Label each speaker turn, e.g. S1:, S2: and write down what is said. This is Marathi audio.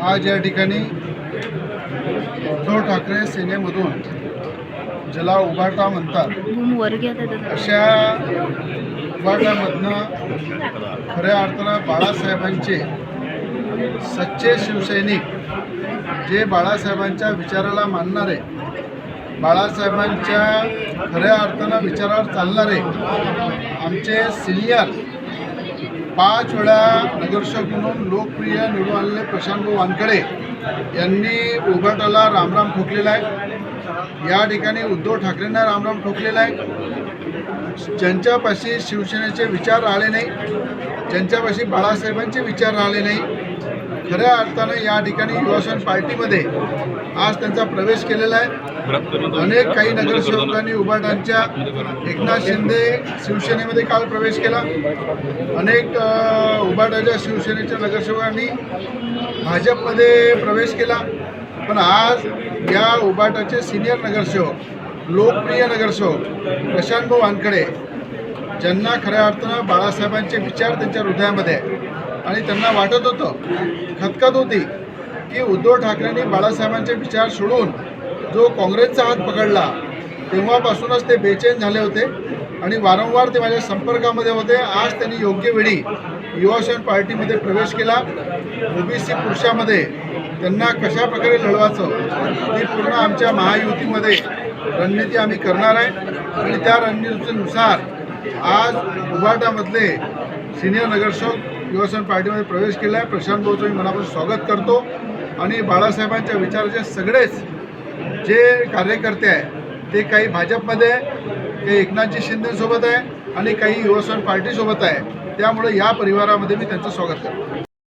S1: आज या ठिकाणी उद्धव ठाकरे सेनेमधून ज्याला उभाटा म्हणतात. अशा उभाटामधनं खऱ्या अर्थानं बाळासाहेबांचे सच्चे शिवसैनिक जे बाळासाहेबांच्या विचाराला मानणारे बाळासाहेबांच्या खऱ्या अर्थानं विचारावर चालणारे आमचे सिनियर पाच वेळा नगरसेवक म्हणून लोकप्रिय निवडून आलेले प्रशांतभाऊ वानकडे यांनी उभाटाला रामराम ठोकलेला आहे. या ठिकाणी उद्धव ठाकरेंना रामराम ठोकलेला आहे. ज्यांच्यापाशी शिवसेनेचे विचार राहिले नाही ज्यांच्यापाशी बाळासाहेबांचे विचार राहिले नाही खऱ्या अर्थानं या ठिकाणी युवासन पार्टीमध्ये आज त्यांचा प्रवेश केलेला आहे. अनेक काही नगरसेवकांनी उभाटांच्या एकनाथ शिंदे शिवसेनेमध्ये काल प्रवेश केला. अनेक अ, उभाटाच्या शिवसेनेच्या नगरसेवकांनी भाजपमध्ये प्रवेश केला. पण आज या उभाटाचे सिनियर नगरसेवक लोकप्रिय नगरसेवक प्रशांत वानखडे ज्यांना खऱ्या अर्थानं बाळासाहेबांचे विचार त्यांच्या हृदयामध्ये आणि त्यांना वाटत होतं खतखत होती की उद्धव ठाकरेंनी बाळासाहेबांचे विचार सोडून जो काँग्रेसचा हात पकडला तेव्हापासूनच ते बेचैन झाले होते आणि वारंवार ते माझ्या संपर्कामध्ये होते. आज त्यांनी योग्य वेळी युवासेन पार्टीमध्ये प्रवेश केला. ओबीसी पुरुषामध्ये त्यांना कशा प्रकारे लढवायचं ते पूर्ण आमच्या महायुतीमध्ये रणनीती आम्ही करणार आहे. आणि त्या रणनीतीनुसार आज उभाटामधले सिनियर नगरसेवक युवासन पार्टीमध्ये प्रवेश केला आहे प्रशांत भाऊचं मी मनापासून स्वागत करतो. आणि बाळासाहेबांच्या विचाराचे सगळेच जे कार्यकर्ते आहे ते काही भाजपमध्ये आहे काही एकनाथजी शिंदेसोबत आहे आणि काही युवासन पार्टीसोबत आहे. त्यामुळे या परिवारामध्ये मी त्यांचं स्वागत करतो.